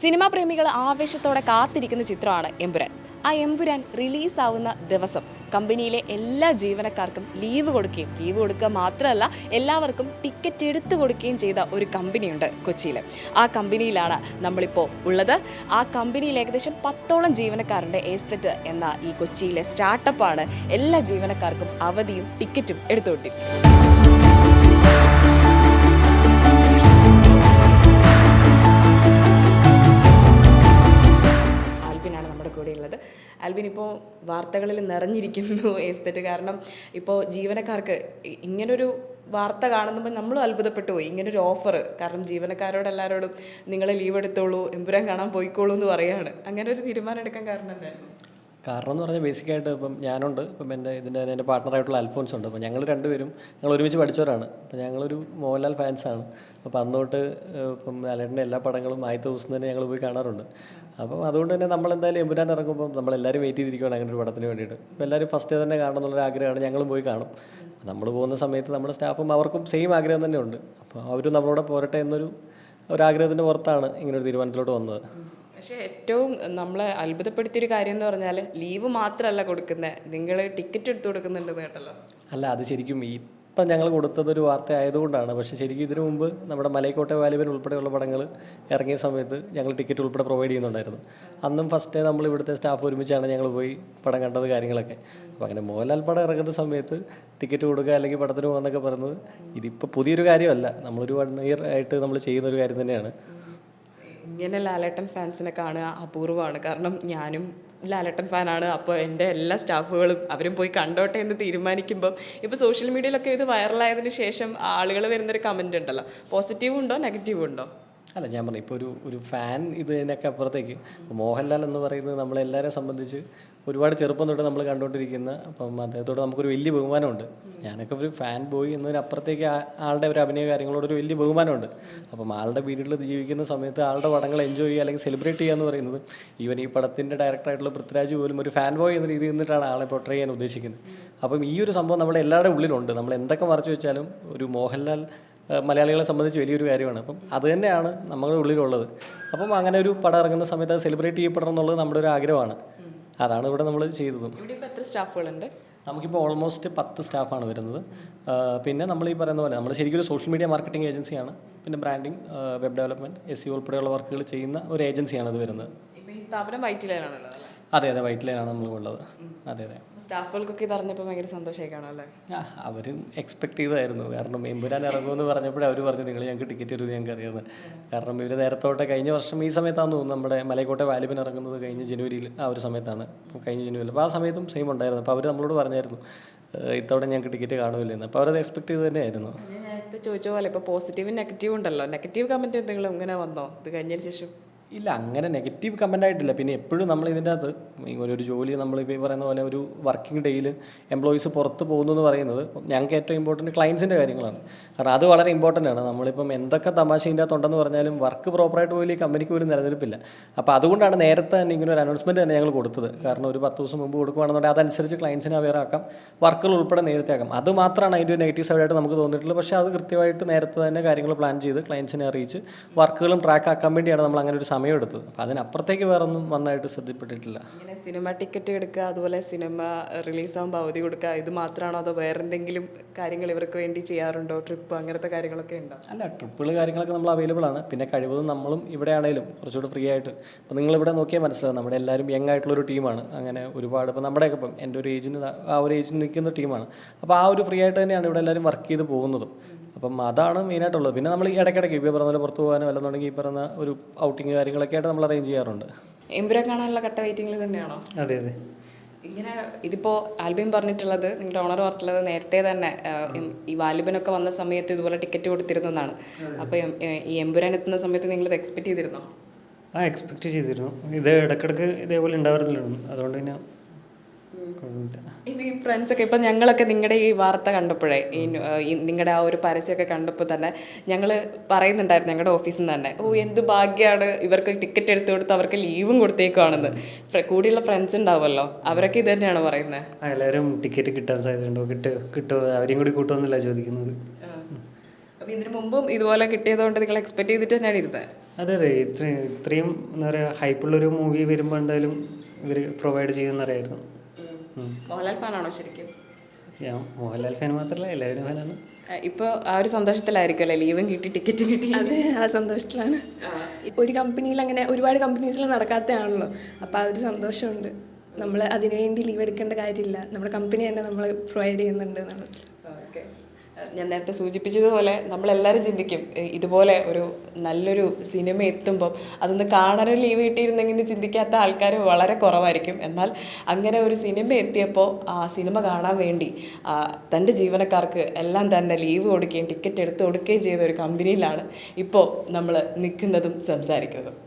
Cinema പ്രേമികൾ ആവേശത്തോടെ കാത്തിരിക്കുന്ന ചിത്രമാണ് എമ്പുരാൻ. ആ എമ്പുരാൻ റിലീസാവുന്ന ദിവസം കമ്പനിയിലെ എല്ലാ ജീവനക്കാർക്കും ലീവ് കൊടുക്കുകയും ലീവ് കൊടുക്കുക മാത്രമല്ല എല്ലാവർക്കും ടിക്കറ്റ് എടുത്തു കൊടുക്കുകയും ചെയ്ത ഒരു കമ്പനിയുണ്ട് കൊച്ചിയിൽ ആ കമ്പനിയിലാണ് നമ്മളിപ്പോൾ ഉള്ളത്. ആ കമ്പനിയിൽ ഏകദേശം പത്തോളം ജീവനക്കാരുണ്ട് ഏസ്തെറ്റ് എന്ന ഈ കൊച്ചിയിലെ സ്റ്റാർട്ടപ്പാണ് എല്ലാ ജീവനക്കാർക്കും അവധിയും ടിക്കറ്റും എടുത്തു നമ്മുടെ കൂടെയുള്ളത്. ആൽബിൻ ഇപ്പോൾ വാർത്തകളിൽ നിറഞ്ഞിരിക്കുന്നു എസ്തെറ്റ്. കാരണം ഇപ്പോൾ ജീവനക്കാർക്ക് ഇങ്ങനൊരു വാർത്ത കാണുമ്പോൾ നമ്മളും അത്ഭുതപ്പെട്ടു പോയി. ഇങ്ങനൊരു ഓഫർ കാരണം ജീവനക്കാരോട് എല്ലാവരോടും നിങ്ങൾ ലീവ് എടുത്തോളൂ എമ്പുരാൻ കാണാൻ പോയിക്കോളൂ എന്ന് പറയാണ്. അങ്ങനെ ഒരു തീരുമാനം എടുക്കാൻ കാരണം എന്തായിരുന്നു? കാരണം എന്ന് പറഞ്ഞാൽ ബേസിക്കായിട്ട് ഇപ്പം ഞാനുണ്ട്. ഇപ്പം എന്റെ ഇതിന്റെ എന്റെ പാർട്ണറായിട്ടുള്ള അൽഫോൻസ് ഉണ്ട്. അപ്പോൾ ഞങ്ങൾ രണ്ടുപേരും ഞങ്ങൾ ഒരുമിച്ച് പഠിച്ചവരാണ്. അപ്പോൾ ഞങ്ങളൊരു മോഹൻലാൽ ഫാൻസാണ്. അപ്പോൾ അന്ന് തൊട്ട് ഇപ്പം ലാലേട്ടന്റെ എല്ലാ പടങ്ങളും ആദ്യത്തെ ദിവസം തന്നെ ഞങ്ങൾ പോയി കാണാറുണ്ട്. അപ്പം അതുകൊണ്ട് തന്നെ നമ്മൾ എന്തായാലും എമ്പുരാൻ ഇറങ്ങുമ്പോൾ നമ്മളെല്ലാവരും വെയിറ്റ് ചെയ്തിരിക്കുകയാണ് അങ്ങനെ ഒരു പടത്തിന് വേണ്ടിയിട്ട്. അപ്പോൾ എല്ലാവരും ഫസ്റ്റ് തന്നെ കാണണം എന്നുള്ളൊരു ആഗ്രഹമാണ് ഞങ്ങളും പോയി കാണും. നമ്മൾ പോകുന്ന സമയത്ത് നമ്മുടെ സ്റ്റാഫും അവർക്കും സെയിം ആഗ്രഹം തന്നെ ഉണ്ട്. അപ്പോൾ അവരും നമ്മളോട് പോരട്ടെ എന്നൊരു ഒരാഗ്രഹത്തിന്റെ പുറത്താണ് ഇങ്ങനൊരു തീരുമാനത്തിലോട്ട് വന്നത്. പക്ഷേ ഏറ്റവും നമ്മളെ അത്ഭുതപ്പെടുത്തിയൊരു കാര്യം എന്ന് പറഞ്ഞാൽ ലീവ് മാത്രമല്ല കൊടുക്കുന്നത്. നിങ്ങൾ ടിക്കറ്റ് എടുത്ത് കൊടുക്കുന്നുണ്ടെന്ന് കേട്ടല്ലോ. അല്ല അത് ശരിക്കും ഈ ഇപ്പം ഞങ്ങൾ കൊടുത്തത് ഒരു വാർത്ത ആയതുകൊണ്ടാണ്. പക്ഷേ ശരിക്കും ഇതിനു മുമ്പ് നമ്മുടെ മലയക്കോട്ടെ വാലിബൻ ഉൾപ്പെടെയുള്ള പടങ്ങൾ ഇറങ്ങിയ സമയത്ത് ഞങ്ങൾ ടിക്കറ്റ് ഉൾപ്പെടെ പ്രൊവൈഡ് ചെയ്യുന്നുണ്ടായിരുന്നു. അന്നും ഫസ്റ്റ് ഡേ നമ്മൾ ഇവിടുത്തെ സ്റ്റാഫ് ഒരുമിച്ചാണ് ഞങ്ങൾ പോയി പടം കണ്ടത് കാര്യങ്ങളൊക്കെ. അപ്പോൾ അങ്ങനെ മോഹൻലാൽ പടം ഇറങ്ങുന്ന സമയത്ത് ടിക്കറ്റ് കൊടുക്കുക അല്ലെങ്കിൽ പടത്തിന് പോകുന്നൊക്കെ പറയുന്നത് ഇതിപ്പോൾ പുതിയൊരു കാര്യമല്ല. നമ്മളൊരു വൺ ഇയർ ആയിട്ട് നമ്മൾ ചെയ്യുന്ന ഒരു കാര്യം തന്നെയാണ്. ഇങ്ങനെ ലാലേട്ടൻ ഫാൻസിനെ കാണുക അപൂർവമാണ്. കാരണം ഞാനും ലാലട്ടൻ ഫാനാണ്. അപ്പോൾ എന്റെ എല്ലാ സ്റ്റാഫുകളും അവരും പോയി കണ്ടോട്ടെ എന്ന് തീരുമാനിക്കുമ്പോൾ ഇപ്പോൾ സോഷ്യൽ മീഡിയയിലൊക്കെ ഇത് വൈറലായതിന് ശേഷം ആളുകൾ വരുന്നൊരു കമന്റ് ഉണ്ടല്ലോ. പോസിറ്റീവ് ഉണ്ടോ നെഗറ്റീവ് ഉണ്ടോ? അല്ല ഞാൻ പറഞ്ഞു ഇപ്പോൾ ഒരു ഒരു ഫാൻ ഇതിനൊക്കെ അപ്പുറത്തേക്ക്. മോഹൻലാൽ എന്ന് പറയുന്നത് നമ്മളെല്ലാവരെ സംബന്ധിച്ച് ഒരുപാട് ചെറുപ്പം തൊട്ട് നമ്മൾ കണ്ടുകൊണ്ടിരിക്കുന്ന അപ്പം അദ്ദേഹത്തോട് നമുക്കൊരു വലിയ ബഹുമാനമുണ്ട്. ഞാനൊക്കെ ഒരു ഫാൻ ബോയ് എന്നതിനപ്പുറത്തേക്ക് ആളുടെ ഒരു അഭിനയ കാര്യങ്ങളോട് ഒരു വലിയ ബഹുമാനമുണ്ട്. അപ്പം ആളുടെ പീരീഡിൽ ജീവിക്കുന്ന സമയത്ത് ആളുടെ പടങ്ങൾ എൻജോയ് ചെയ്യുക അല്ലെങ്കിൽ സെലിബ്രേറ്റ് ചെയ്യുക എന്ന് പറയുന്നത് ഈവൻ ഈ പടത്തിന്റെ ഡയറക്ടറായിട്ടുള്ള പൃഥ്വിരാജ് പോലും ഒരു ഫാൻ ബോയ് എന്ന രീതിയിൽ നിന്നിട്ടാണ് ആളെ പൊട്ടർ ചെയ്യാൻ ഉദ്ദേശിക്കുന്നത്. അപ്പം ഈ ഒരു സംഭവം നമ്മുടെ എല്ലാവരുടെ ഉള്ളിലുണ്ട്. നമ്മൾ എന്തൊക്കെ മറച്ചു വെച്ചാലും ഒരു മോഹൻലാൽ മലയാളികളെ സംബന്ധിച്ച് വലിയൊരു കാര്യമാണ്. അപ്പം അത് തന്നെയാണ് നമ്മുടെ ഉള്ളിലുള്ളത്. അപ്പം അങ്ങനെ ഒരു പടം ഇറങ്ങുന്ന സമയത്ത് അത് സെലിബ്രേറ്റ് ചെയ്യപ്പെടണം എന്നുള്ളത് നമ്മുടെ ഒരു ആഗ്രഹമാണ്. അതാണ് ഇവിടെ നമ്മൾ ചെയ്തതും. എത്ര സ്റ്റാഫുകളുണ്ട്? നമുക്കിപ്പോൾ ഓൾമോസ്റ്റ് പത്ത് സ്റ്റാഫാണ് വരുന്നത്. പിന്നെ നമ്മൾ ഈ പറയുന്ന പോലെ നമ്മൾ ശരിക്കും ഒരു സോഷ്യൽ മീഡിയ മാർക്കറ്റിംഗ് ഏജൻസിയാണ് പിന്നെ branding web development S C ഉൾപ്പെടെയുള്ള വർക്കുകൾ ചെയ്യുന്ന ഒരു ഏജൻസിയാണ് ഇത് വരുന്നത്. ഈ സ്ഥാപനം വൈറ്റിലാണുള്ളത് അതെ അതെ വൈറ്റ് ലൈനാണ് നമ്മൾ ഉള്ളത് അതെ അതെ. സ്റ്റാഫുകൾക്കൊക്കെ ഇത് അറിഞ്ഞപ്പോൾ ഭയങ്കര സന്തോഷമായിക്കാണോ അല്ലേ? അവരും എക്സ്പെക്ട് ചെയ്തായിരുന്നു കാരണം എമ്പുരാൻ ഇറങ്ങുമെന്ന് പറഞ്ഞപ്പോഴേ അവർ പറഞ്ഞു നിങ്ങൾ ഞങ്ങൾക്ക് ടിക്കറ്റ് തരുമെന്ന് ഞങ്ങൾക്ക് അറിയാമെന്ന്. കാരണം ഇവർ നേരത്തോട്ടെ കഴിഞ്ഞ വർഷം ഈ സമയത്താണെന്ന് തോന്നുന്നു നമ്മുടെ മലയക്കോട്ടെ വാലിബിൻ ഇറങ്ങുന്നത് കഴിഞ്ഞ ജനുവരിയിൽ ആ ഒരു സമയത്താണ്. കഴിഞ്ഞ ജനുവരിയിൽ. അപ്പോൾ ആ സമയത്തും സെയിം ഉണ്ടായിരുന്നു. അപ്പോൾ അവർ നമ്മളോട് പറഞ്ഞായിരുന്നു "ഏഹ് ഇത്തവണ ഞങ്ങൾക്ക് ടിക്കറ്റ് കാണുമില്ലെന്ന് അപ്പോൾ അവരത് എക്സ്പെക്ട് ചെയ്ത് തന്നെയായിരുന്നു. ചോദിച്ച പോലെ ഇപ്പോൾ പോസിറ്റീവും നെഗറ്റീവും ഉണ്ടല്ലോ. നെഗറ്റീവ് കമന്റ് എന്തെങ്കിലും ഇങ്ങനെ വന്നോ? ഇത് കഴിഞ്ഞതിന് ശേഷം? ഇല്ല അങ്ങനെ നെഗറ്റീവ് കമന്റ് ആയിട്ടില്ല. പിന്നെ എപ്പോഴും നമ്മൾ ഇതിന്റെ അകത്ത് ഒരു ജോലി നമ്മളിപ്പോൾ ഈ പറയുന്ന പോലെ ഒരു വർക്കിംഗ് ഡേയിൽ എംപ്ലോയീസ് പുറത്ത് പോകുന്നു എന്ന് പറയുന്നത് ഞങ്ങൾക്ക് ഏറ്റവും ഇമ്പോർട്ടന്റ് ക്ലയൻസിന്റെ കാര്യങ്ങളാണ്. കാരണം അത് വളരെ ഇമ്പോർട്ടന്റ് ആണ്. നമ്മളിപ്പം എന്തൊക്കെ തമാശ ഇതിന്റെ അകത്തുണ്ടെന്ന് പറഞ്ഞാലും വർക്ക് പ്രോപ്പറായിട്ട് പോലും ഈ കമ്പനിക്ക് പോലും നിലനിൽപ്പില്ല. അപ്പോൾ അതുകൊണ്ടാണ് നേരത്തെ തന്നെ ഇങ്ങനെ ഒരു അനൗൺസ്മെന്റ് തന്നെ ഞങ്ങൾ കൊടുത്തത്. കാരണം ഒരു പത്ത് ദിവസം മുമ്പ് കൊടുക്കുകയാണെന്നുണ്ടെങ്കിൽ അതനുസരിച്ച് ക്ലയൻസിനെ അവെയർ ആക്കാം വർക്കുകൾ ഉൾപ്പെടെ നേരത്തെ ആക്കാം. അത് മാത്രമാണ് അതിന്റെ ഒരു നെഗറ്റീവ് സൈഡായിട്ട് നമുക്ക് തോന്നിയിട്ടുള്ളത്. പക്ഷേ അത് കൃത്യമായിട്ട് നേരത്തെ തന്നെ കാര്യങ്ങൾ പ്ലാൻ ചെയ്ത് ക്ലയൻസിനെ അറിയിച്ച് വർക്കുകളും ട്രാക്ക് ആക്കാൻ വേണ്ടിയാണ് നമ്മൾ അങ്ങനെ ഒരു സമയം എടുത്തത് അപ്പോൾ അതിനപ്പുറത്തേക്ക് വേറെ ഒന്നും വന്നായിട്ട് ശ്രദ്ധപ്പെട്ടിട്ടില്ല ഇങ്ങനെ സിനിമ ടിക്കറ്റ് എടുക്കുക അതുപോലെ സിനിമ റിലീസാകുമ്പോൾ അവധി കൊടുക്കുക ഇത് മാത്രമാണോ അതോ വേറെ എന്തെങ്കിലും കാര്യങ്ങൾ ഇവർക്ക് വേണ്ടി ചെയ്യാറുണ്ടോ? ട്രിപ്പ് അങ്ങനത്തെ കാര്യങ്ങളൊക്കെ ഉണ്ടോ? അല്ല ട്രിപ്പുകൾ കാര്യങ്ങളൊക്കെ നമ്മൾ അവൈലബിൾ ആണ്. പിന്നെ കഴിവതും നമ്മളും ഇവിടെ ആണെങ്കിലും കുറച്ചുകൂടി ഫ്രീ ആയിട്ട്. അപ്പം നിങ്ങൾ ഇവിടെ നോക്കിയാൽ മനസ്സിലാവും നമ്മുടെ എല്ലാവരും യങ് ആയിട്ടുള്ളൊരു ടീമാണ്. അങ്ങനെ ഒരുപാട് ഇപ്പം നമ്മുടെയൊക്കെ ഇപ്പം എന്റെ ഒരു ഏജിന് ആ ഒരു ഏജിന് നിൽക്കുന്ന ടീമാണ്. അപ്പോൾ ആ ഒരു ഫ്രീ ആയിട്ട് തന്നെയാണ് ഇവിടെ എല്ലാവരും വർക്ക് ചെയ്ത് പോകുന്നതും. അപ്പം അതാണ് മെയിനായിട്ടുള്ളത് പിന്നെ നമ്മൾ ഈ ഇടയ്ക്കിടയ്ക്ക് ഇപ്പോൾ പറഞ്ഞ പോലെ പുറത്ത് പോകാനോ അല്ലെന്നുണ്ടെങ്കിൽ ഈ പറഞ്ഞ ഒരു ഔട്ടിങ് കാര്യങ്ങളൊക്കെ ആയിട്ട് നമ്മൾ അറേഞ്ച് ചെയ്യാറുണ്ട്. എംബ്രോ കാണാനുള്ള കട്ട വെയിറ്റിംഗിൽ തന്നെയാണോ? അതെ അതെ. ഇങ്ങനെ ഇതിപ്പോൾ ആൽബിൻ പറഞ്ഞിട്ടുള്ളത് നിങ്ങളുടെ ഓണർ പറഞ്ഞിട്ടുള്ളത് നേരത്തെ തന്നെ ഈ- വാലിബിനൊക്കെ വന്ന സമയത്ത് ഇതുപോലെ ടിക്കറ്റ് കൊടുത്തിരുന്നതാണ്. അപ്പോൾ ഈ എമ്പുരാൻ എത്തുന്ന സമയത്ത് നിങ്ങൾ ഇത് എക്സ്പെക്ട് ചെയ്തിരുന്നോ? ആ എക്സ്പെക്ട് ചെയ്തിരുന്നു. ഇത് ഇടക്കിടക്ക് ഇതേപോലെ ഉണ്ടാവാറില്ലായിരുന്നു അതുകൊണ്ട് പിന്നെ കുഴപ്പമില്ല. ഇനി ഫ്രണ്ട്സൊക്കെ ഇപ്പം ഞങ്ങളൊക്കെ നിങ്ങളുടെ ഈ വാർത്ത കണ്ടപ്പോഴേ ഈ നിങ്ങളുടെ ആ ഒരു പരസ്യമൊക്കെ കണ്ടപ്പോൾ തന്നെ ഞങ്ങൾ പറയുന്നുണ്ടായിരുന്നു ഞങ്ങളുടെ ഓഫീസിൽ നിന്ന് തന്നെ ഓ എന്ത് ഭാഗ്യമാണ് ഇവർക്ക് ടിക്കറ്റ് എടുത്തു കൊടുത്ത് അവർക്ക് ലീവും കൊടുത്തേക്കുവാണെന്ന്. കൂടിയുള്ള ഫ്രണ്ട്സ് ഉണ്ടാവുമല്ലോ അവരൊക്കെ ഇത് തന്നെയാണ് പറയുന്നത് എല്ലാവരും ടിക്കറ്റ് കിട്ടാൻ സാധ്യതയുണ്ടോ കിട്ടുമോ കിട്ടുമോ അവരെയും കൂടി കൂട്ടുമെന്നല്ല ചോദിക്കുന്നത്. അപ്പോൾ ഇതിനു മുമ്പും ഇതുപോലെ കിട്ടിയതുകൊണ്ട് നിങ്ങൾ എക്സ്പെക്ട് ചെയ്തിട്ട് തന്നെയാണ് ഇരുന്നത് അതെ അതെ. ഇത്രയും ഇത്രയും എന്താ പറയുക ഹൈപ്പുള്ളൊരു മൂവി വരുമ്പോൾ എന്തായാലും ഇവർ പ്രൊവൈഡ് ചെയ്യുമെന്നറിയായിരുന്നു. മോഹൻലാൽ ഫാനാണോ ശരിക്കും? മോഹൻലാൽ ഫാൻ മാത്രമല്ല എല്ലാവരുടെയും ഫാനാണ്. ഇപ്പോൾ ആ ഒരു സന്തോഷത്തിലായിരിക്കും അല്ലേ ലീവും കിട്ടി ടിക്കറ്റ് കിട്ടി. അതെ ആ സന്തോഷത്തിലാണ്. ഒരു കമ്പനിയിൽ അങ്ങനെ ഒരുപാട് കമ്പനീസിൽ നടക്കാത്തതാണല്ലോ. അപ്പോൾ ആ ഒരു സന്തോഷമുണ്ട്. നമ്മൾ അതിനുവേണ്ടി ലീവ് എടുക്കേണ്ട കാര്യമില്ല. നമ്മുടെ കമ്പനി തന്നെ നമ്മൾ പ്രൊവൈഡ് ചെയ്യുന്നുണ്ട് എന്നുള്ളത് ഞാൻ നേരത്തെ സൂചിപ്പിച്ചതുപോലെ നമ്മളെല്ലാവരും ചിന്തിക്കും ഇതുപോലെ ഒരു നല്ലൊരു സിനിമ എത്തുമ്പം അതൊന്ന് കാണാനും ലീവ് കിട്ടിയിരുന്നെങ്കിൽ ചിന്തിക്കാത്ത ആൾക്കാർ വളരെ കുറവായിരിക്കും. എന്നാൽ അങ്ങനെ ഒരു സിനിമ എത്തിയപ്പോൾ ആ സിനിമ കാണാൻ വേണ്ടി തന്റെ ജീവനക്കാർക്ക് എല്ലാം തന്നെ ലീവ് കൊടുക്കുകയും ടിക്കറ്റ് എടുത്ത് കൊടുക്കുകയും ചെയ്ത ഒരു കമ്പനിയിലാണ് ഇപ്പോൾ നമ്മൾ നിൽക്കുന്നതും സംസാരിക്കുന്നതും.